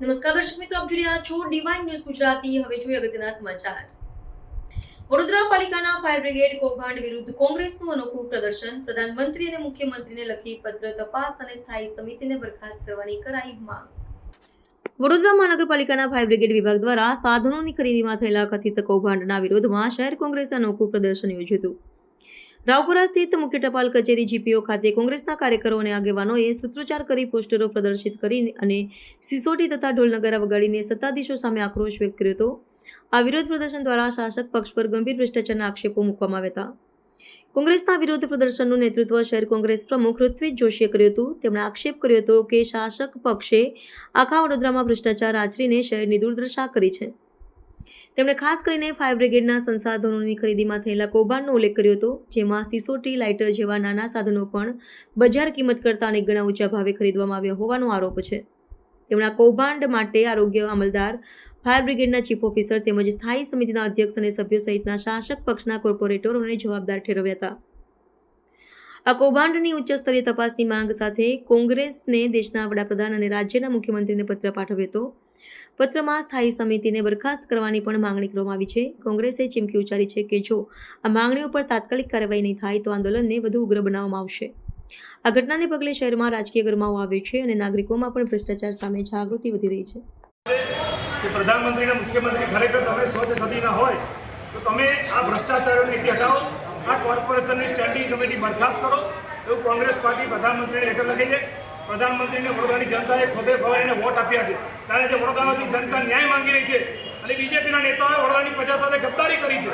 દર્શક મિત્રો, આપ જોઈ રહ્યા છો ડિવાઇન ન્યૂઝ ગુજરાતી. હવે જોઈએ અગત્યના સમાચાર. વડોદરા પાલિકાના ફાયર બ્રિગેડ કૌભાંડ વિરુદ્ધ કોંગ્રેસનું અનોખું પ્રદર્શન. પ્રધાનમંત્રી અને મુખ્યમંત્રીને લખી પત્ર તપાસ અને સ્થાયી સમિતિને બરખાસ્ત કરવાની કરાઈ માંગ. વડોદરા મહાનગરપાલિકાના ફાયર બ્રિગેડ વિભાગ દ્વારા સાધનોની ખરીદીમાં થયેલા કથિત કૌભાંડના વિરોધમાં શહેર કોંગ્રેસે અનોખું પ્રદર્શન યોજ્યું હતું. રાવપુરા સ્થિત મુખ્ય ટપાલ કચેરી જીપીઓ ખાતે કોંગ્રેસના કાર્યકરો અને આગેવાનોએ સૂત્રોચ્ચાર કરી પોસ્ટરો પ્રદર્શિત કરી અને સિસોટી તથા ઢોલનગારા વગાડીને સત્તાધીશો સામે આક્રોશ વ્યક્ત કર્યો હતો. આ વિરોધ પ્રદર્શન દ્વારા શાસક પક્ષ પર ગંભીર ભ્રષ્ટાચારના આક્ષેપો મૂકવામાં આવ્યા હતા. કોંગ્રેસના વિરોધ પ્રદર્શનનું નેતૃત્વ શહેર કોંગ્રેસ પ્રમુખ ઋત્વિજ જોશીએ કર્યું હતું. તેમણે આક્ષેપ કર્યો હતો કે શાસક પક્ષે આખા વડોદરામાં ભ્રષ્ટાચાર આચરીને શહેરની દુર્દશા કરી છે. તેમણે ખાસ કરીને ફાયર બ્રિગેડના સંસાધનોની ખરીદીમાં થયેલા કૌભાંડનો ઉલ્લેખ કર્યો હતો, જેમાં સિસોટી લાઇટર જેવા નાના સાધનો પણ બજાર કિંમત કરતાં અનેક ગણા ઊંચા ભાવે ખરીદવામાં આવ્યા હોવાનો આરોપ છે. તેમણે કૌભાંડ માટે આરોગ્ય અમલદાર, ફાયર બ્રિગેડના ચીફ ઓફિસર તેમજ સ્થાયી સમિતિના અધ્યક્ષ અને સભ્યો સહિતના શાસક પક્ષના કોર્પોરેટરોને જવાબદાર ઠેરવ્યા હતા. આ કૌભાંડની ઉચ્ચ સ્તરીય તપાસની માંગ સાથે કોંગ્રેસને દેશના વડાપ્રધાન અને રાજ્યના મુખ્યમંત્રીને પત્ર પાઠવ્યો હતો. પત્રમાં સ્થાયી સમિતિને બરખાસ્ત કરવાની પણ માંગણી કરવામાં આવી છે. કોંગ્રેસે ચીમકી ઉચ્ચારી છે કે જો આ માંગણીઓ પર તાત્કાલિક કાર્યવાહી નહીં થાય તો આંદોલનને વધુ ઉગ્ર બનાવવામાં આવશે. આ ઘટનાને પગલે શહેરમાં રાજકીય ગરમાવો આવ્યો છે અને નાગરિકોમાં પણ ભ્રષ્ટાચાર સામે જાગૃતિ વધી રહી છે. કે પ્રધાનમંત્રી અને મુખ્યમંત્રી ખરેખર તમે સ્વચ્છ સદીના હોય, તો તમે આ ભ્રષ્ટાચારોની નીતિ હટાવો, આ કોર્પોરેશનની સ્ટેન્ડિંગ કમિટી બરખાસ્ત કરો, એવું કોંગ્રેસ પાર્ટી પ્રધાનમંત્રીને લેટર લખી છે. પ્રધાનમંત્રીને વડોદરાની જનતાએ ખોદે ભવાઈને વોટ આપ્યા છે. ત્યારે જે વડોદરાની જનતા ન્યાય માંગી રહી છે અને બીજેપીના નેતાઓએ વડોદરાની પ્રજા સાથે ગદ્દારી કરી છે.